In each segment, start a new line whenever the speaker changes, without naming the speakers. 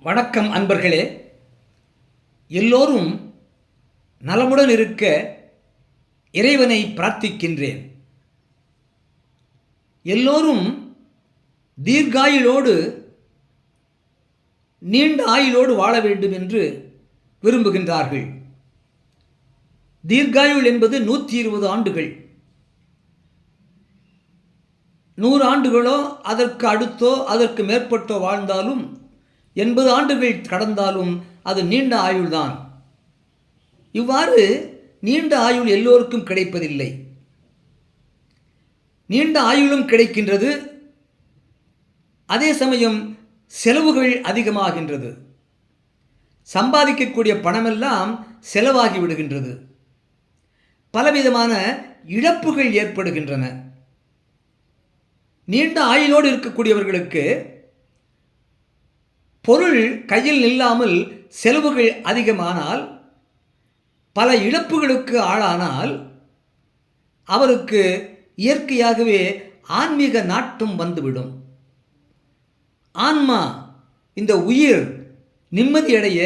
வணக்கம் அன்பர்களே. எல்லோரும் நலமுடன் இருக்க இறைவனை பிரார்த்திக்கின்றேன். எல்லோரும் தீர்காயுளோடு நீண்ட ஆயுளோடு வாழ வேண்டும் என்று விரும்புகின்றார்கள். தீர்காயுள் என்பது நூற்றி இருபது ஆண்டுகள். நூறு ஆண்டுகளோ அதற்கு அடுத்தோ அதற்கு மேற்பட்டோ வாழ்ந்தாலும் எண்பது ஆண்டுகள் கடந்தாலும் அது நீண்ட ஆயுள்தான். இவ்வாறு நீண்ட ஆயுள் எல்லோருக்கும் கிடைப்பதில்லை. நீண்ட ஆயுளும் கிடைக்கின்றது. அதே சமயம் செலவுகள் அதிகமாகின்றது. சம்பாதிக்கக்கூடிய பணமெல்லாம் செலவாகி விடுகின்றது. பலவிதமான இழப்புகள் ஏற்படுகின்றன. நீண்ட ஆயுளோடு இருக்கக்கூடியவர்களுக்கு பொருள் கையில் நில்லாமல் செலவுகள் அதிகமானால் பல இழப்புகளுக்கு ஆளானால் அவருக்கு இயற்கையாகவே ஆன்மீக நாட்டம் வந்துவிடும். ஆன்மா இந்த உயிர் நிம்மதியடைய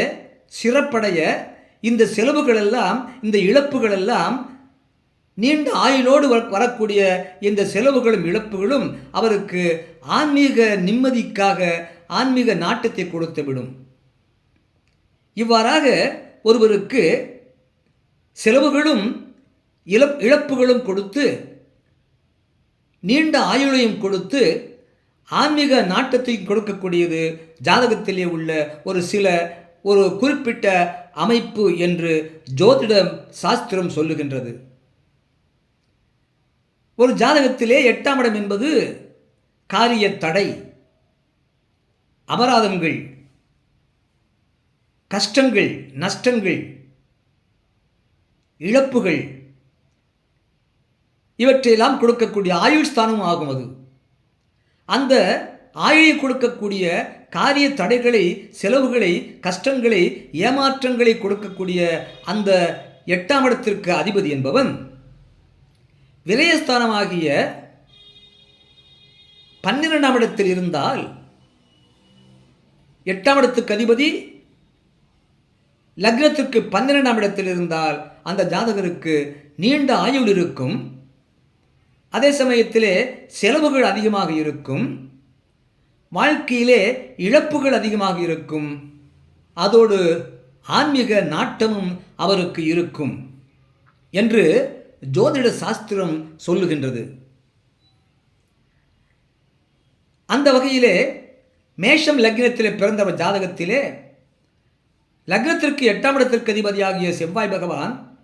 சிறப்படைய இந்த செலவுகளெல்லாம் இந்த இழப்புகளெல்லாம் நீண்ட ஆயுளோடு வர- வரக்கூடிய இந்த செலவுகளும் இழப்புகளும் அவருக்கு ஆன்மீக நிம்மதிக்காக ஆன்மீக நாட்டத்தை கொடுத்துவிடும் இவ்வாறாக ஒருவருக்கு செலவுகளும் இழப் இழப்புகளும் கொடுத்து நீண்ட ஆயுளையும் கொடுத்து ஆன்மீக நாட்டத்தையும் கொடுக்கக்கூடியது ஜாதகத்திலே உள்ள ஒரு சில ஒரு குறிப்பிட்ட அமைப்பு என்று ஜோதிட சாஸ்திரம் சொல்லுகின்றது. ஒரு ஜாதகத்திலே எட்டாம் இடம் என்பது காரிய தடை. அபராதங்கள் கஷ்டங்கள் நஷ்டங்கள் இழப்புகள் இவற்றையெல்லாம் கொடுக்கக்கூடிய ஆயுள் ஸ்தானம் ஆகும் அது. அந்த ஆயுளை கொடுக்கக்கூடிய காரிய தடைகளை செலவுகளை கஷ்டங்களை ஏமாற்றங்களை கொடுக்கக்கூடிய அந்த எட்டாம் இடத்திற்கு அதிபதி என்பவன் விரயஸ்தானமாகிய பன்னிரெண்டாம் இடத்தில் இருந்தால் எட்டாம் இடத்துக்கு அதிபதி லக்னத்திற்கு பன்னிரெண்டாம் இடத்தில் இருந்தால் அந்த ஜாதகருக்கு நீண்ட ஆயுள் இருக்கும். அதே சமயத்திலே செலவுகள் அதிகமாக இருக்கும். வாழ்க்கையிலே இழப்புகள் அதிகமாக இருக்கும். அதோடு ஆன்மீக நாட்டமும் அவருக்கு இருக்கும் என்று ஜோதிட சாஸ்திரம் சொல்லுகின்றது. அந்த வகையிலே மேஷம் லக்னத்தில் பிறந்தவர் ஜாதகத்திலே லக்னத்திற்கு எட்டாம் இடத்திற்கு அதிபதியாகிய செவ்வாய் பகவான்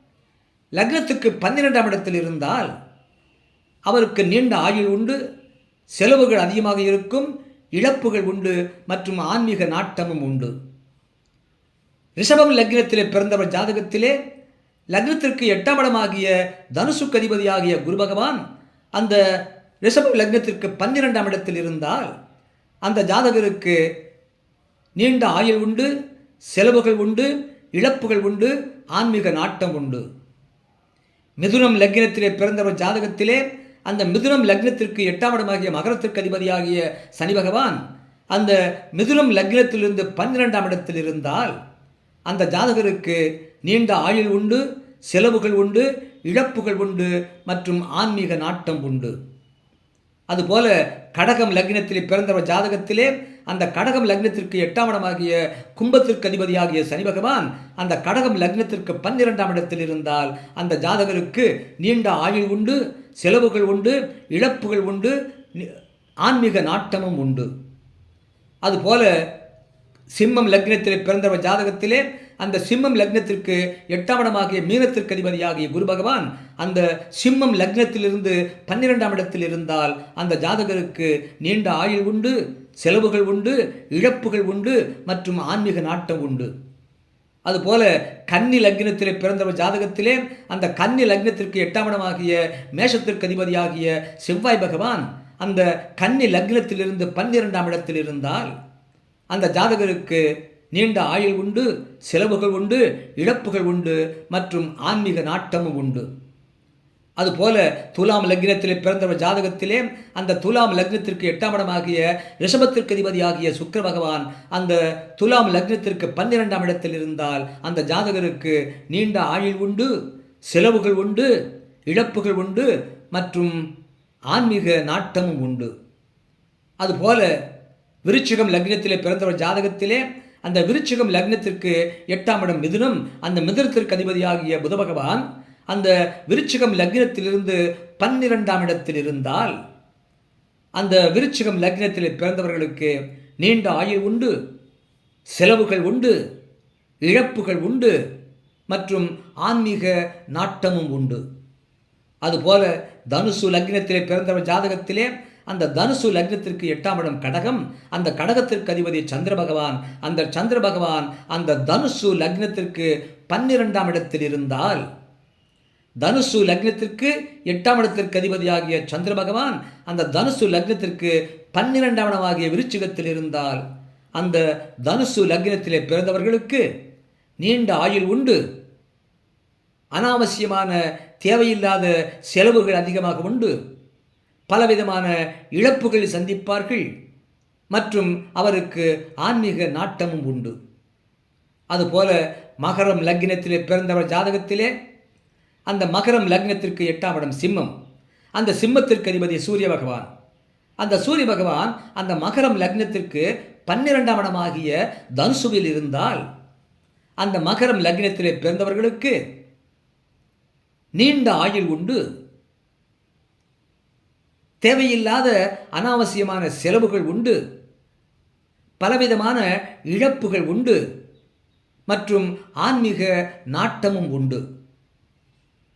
லக்னத்துக்கு பன்னிரெண்டாம் இடத்தில் இருந்தால் அவருக்கு நீண்ட ஆயுள் உண்டு செலவுகள் அதிகமாக இருக்கும் இழப்புகள் உண்டு மற்றும் ஆன்மீக நாட்டமும் உண்டு. ரிஷபம் லக்னத்திலே பிறந்தவர் ஜாதகத்திலே லக்னத்திற்கு எட்டாம் இடமாகிய தனுசுக்கு அதிபதியாகிய குரு பகவான் அந்த ரிஷபம் லக்னத்திற்கு பன்னிரெண்டாம் இடத்தில் இருந்தால் அந்த ஜாதகருக்கு நீண்ட ஆயுள் உண்டு செலவுகள் உண்டு இழப்புகள் உண்டு ஆன்மீக நாட்டம் உண்டு. மிதுனம் லக்னத்திலே பிறந்தவர் ஜாதகத்திலே அந்த மிதுனம் லக்னத்திற்கு எட்டாம் இடமாகிய மகரத்திற்கு அதிபதியாகிய சனி பகவான் அந்த மிதுனம் லக்னத்திலிருந்து பன்னிரெண்டாம் இடத்தில் இருந்தால் அந்த ஜாதகருக்கு நீண்ட ஆயுள் உண்டு செலவுகள் உண்டு இழப்புகள் உண்டு மற்றும் ஆன்மீக நாட்டம் உண்டு. அதுபோல கடகம் லக்னத்திலே பிறந்தவர் ஜாதகத்திலே அந்த கடகம் லக்னத்திற்கு எட்டாம் இடமாகிய கும்பத்திற்கு அதிபதியாகிய சனி பகவான் அந்த கடகம் லக்னத்திற்கு பன்னிரெண்டாம் இடத்தில் இருந்தால் அந்த ஜாதகருக்கு நீண்ட ஆயுள் உண்டு செலவுகள் உண்டு இழப்புகள் உண்டு ஆன்மீக நாட்டமும் உண்டு. அதுபோல சிம்மம் லக்னத்திலே பிறந்தவர் ஜாதகத்திலே அந்த சிம்மம் லக்னத்திற்கு எட்டாம் இடமாகிய மீனத்திற்கு அதிபதியாகிய குரு பகவான் அந்த சிம்மம் லக்னத்திலிருந்து பன்னிரெண்டாம் இடத்தில் இருந்தால் அந்த ஜாதகருக்கு நீண்ட ஆயுள் உண்டு செலவுகள் உண்டு இழப்புகள் உண்டு மற்றும் ஆன்மீக நாட்டம் உண்டு. அதுபோல கன்னி லக்னத்திலே பிறந்தவர் ஜாதகத்திலே அந்த கன்னி லக்னத்திற்கு எட்டாம் இடமாகிய மேஷத்திற்கு அதிபதியாகிய செவ்வாய் பகவான் அந்த கன்னி லக்னத்திலிருந்து பன்னிரெண்டாம் இடத்தில் இருந்தால் அந்த ஜாதகருக்கு நீண்ட ஆயுள் உண்டு செலவுகள் உண்டு இழப்புகள் உண்டு மற்றும் ஆன்மீக நாட்டமும் உண்டு. அதுபோல துலாம் லக்னத்திலே பிறந்தவர் ஜாதகத்திலே அந்த துலாம் லக்னத்திற்கு எட்டாம் இடமாகிய ரிஷபத்திற்கு அதிபதியாகிய சுக்கர பகவான் அந்த துலாம் லக்னத்திற்கு பன்னிரெண்டாம் இடத்தில் இருந்தால் அந்த ஜாதகருக்கு நீண்ட ஆயுள் உண்டு செலவுகள் உண்டு இழப்புகள் உண்டு மற்றும் ஆன்மீக நாட்டமும் உண்டு. அதுபோல விருச்சிகம் லக்னத்திலே பிறந்தவர் ஜாதகத்திலே அந்த விருச்சிகம் லக்னத்திற்கு எட்டாம் இடம் மிதுனம் அந்த மிதனத்திற்கு அதிபதியாகிய புத பகவான் அந்த விருச்சிகம் லக்னத்திலிருந்து பன்னிரெண்டாம் இடத்தில் இருந்தால் அந்த விருச்சிகம் லக்னத்தில் பிறந்தவர்களுக்கு நீண்ட ஆயுள் உண்டு செலவுகள் உண்டு இழப்புகள் உண்டு மற்றும் ஆன்மீக நாட்டமும் உண்டு. அதுபோல தனுசு லக்னத்திலே பிறந்தவர் ஜாதகத்திலே அந்த தனுசு லக்னத்திற்கு எட்டாம் இடம் கடகம் அந்த கடகத்திற்கு அதிபதி சந்திர பகவான் அந்த சந்திர பகவான் அந்த தனுசு லக்னத்திற்கு பன்னிரெண்டாம் இடத்தில் இருந்தால் தனுசு லக்னத்திற்கு எட்டாம் இடத்திற்கு அதிபதியாகிய சந்திர பகவான் அந்த தனுசு லக்னத்திற்கு பன்னிரெண்டாம் இடமாகிய விருச்சிகத்தில் இருந்தால் அந்த தனுசு லக்னத்திலே பிறந்தவர்களுக்கு நீண்ட ஆயுள் உண்டு. அனாவசியமான தேவையில்லாத செலவுகள் அதிகமாக உண்டு. பலவிதமான இழப்புகளை சந்திப்பார்கள். மற்றும் அவருக்கு ஆன்மீக நாட்டமும் உண்டு. அதுபோல மகரம் லக்னத்திலே பிறந்தவர் ஜாதகத்திலே அந்த மகரம் லக்னத்திற்கு எட்டாம் இடம் சிம்மம். அந்த சிம்மத்திற்கு அதிபதி சூரிய பகவான். அந்த சூரிய பகவான் அந்த மகரம் லக்னத்திற்கு பன்னிரெண்டாம் இடமாகிய தனுசுவில் இருந்தால் அந்த மகரம் லக்னத்திலே பிறந்தவர்களுக்கு நீண்ட ஆயுள் உண்டு. தேவையில்லாத அனாவசியமான செலவுகள் உண்டு. பலவிதமான இழப்புகள் உண்டு. மற்றும் ஆன்மீக நாட்டமும் உண்டு.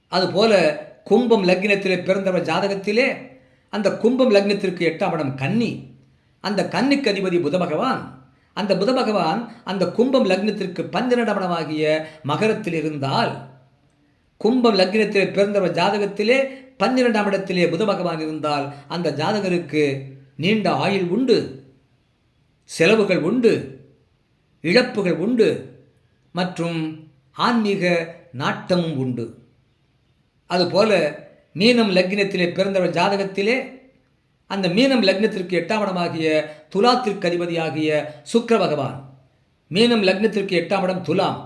அதுபோல கும்பம் லக்னத்திலே பிறந்தவர் ஜாதகத்திலே அந்த கும்பம் லக்னத்திற்கு எட்டாம் இடம் கன்னி. அந்த கன்னிக்கு அதிபதி புத பகவான். அந்த புத பகவான் அந்த கும்பம் லக்னத்திற்கு பன்னிரண்டாம் இடமாகிய மகரத்தில் இருந்தால் கும்பம் லக்னத்திலே பிறந்தவர் ஜாதகத்திலே பன்னிரெண்டாம் இடத்திலே புத பகவான் இருந்தால் அந்த ஜாதகருக்கு நீண்ட ஆயுள் உண்டு செலவுகள் உண்டு இழப்புகள் உண்டு மற்றும் ஆன்மீக நாட்டமும் உண்டு. அதுபோல மீனம் லக்னத்திலே பிறந்தவர் ஜாதகத்திலே அந்த மீனம் லக்னத்திற்கு எட்டாம் இடமாகிய துலாத்திற்கு அதிபதியாகிய சுக்கர பகவான் மீனம் லக்னத்திற்கு எட்டாம் இடம் துலாம்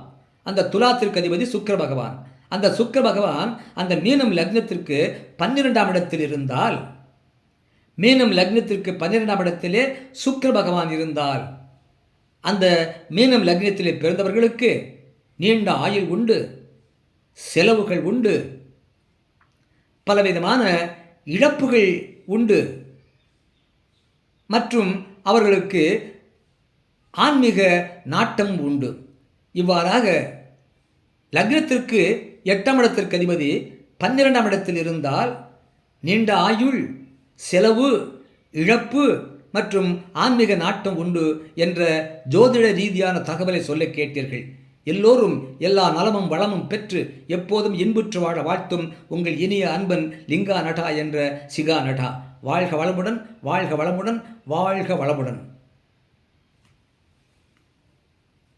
அந்த துலாத்திற்கு அதிபதி சுக்கர பகவான். அந்த சுக்கர பகவான் அந்த மீனம் லக்னத்திற்கு பன்னிரெண்டாம் இடத்தில் இருந்தால் மீனம் லக்னத்திற்கு பன்னிரெண்டாம் இடத்திலே சுக்கர பகவான் இருந்தால் அந்த மீனம் லக்னத்திலே பிறந்தவர்களுக்கு நீண்ட ஆயுள் உண்டு செலவுகள் உண்டு பலவிதமான இழப்புகள் உண்டு. மற்றும் அவர்களுக்கு ஆன்மீக நாட்டம் உண்டு. இவ்வாறாக லக்னத்திற்கு எட்டாம் இடத்திற்கு அதிபதி பன்னிரெண்டாம் இடத்தில் இருந்தால் நீண்ட ஆயுள் செலவு இழப்பு மற்றும் ஆன்மீக நாட்டம் உண்டு என்ற ஜோதிட ரீதியான தகவலை சொல்ல கேட்டீர்கள். எல்லோரும் எல்லா நலமும் வளமும் பெற்று எப்போதும் இன்புற்று வாழ வாழ்த்தும் உங்கள் இனிய அன்பன் லிங்கா நடா என்ற சிகா நடா வாழ்க வளமுடன் வாழ்க வளமுடன் வாழ்க வளமுடன்.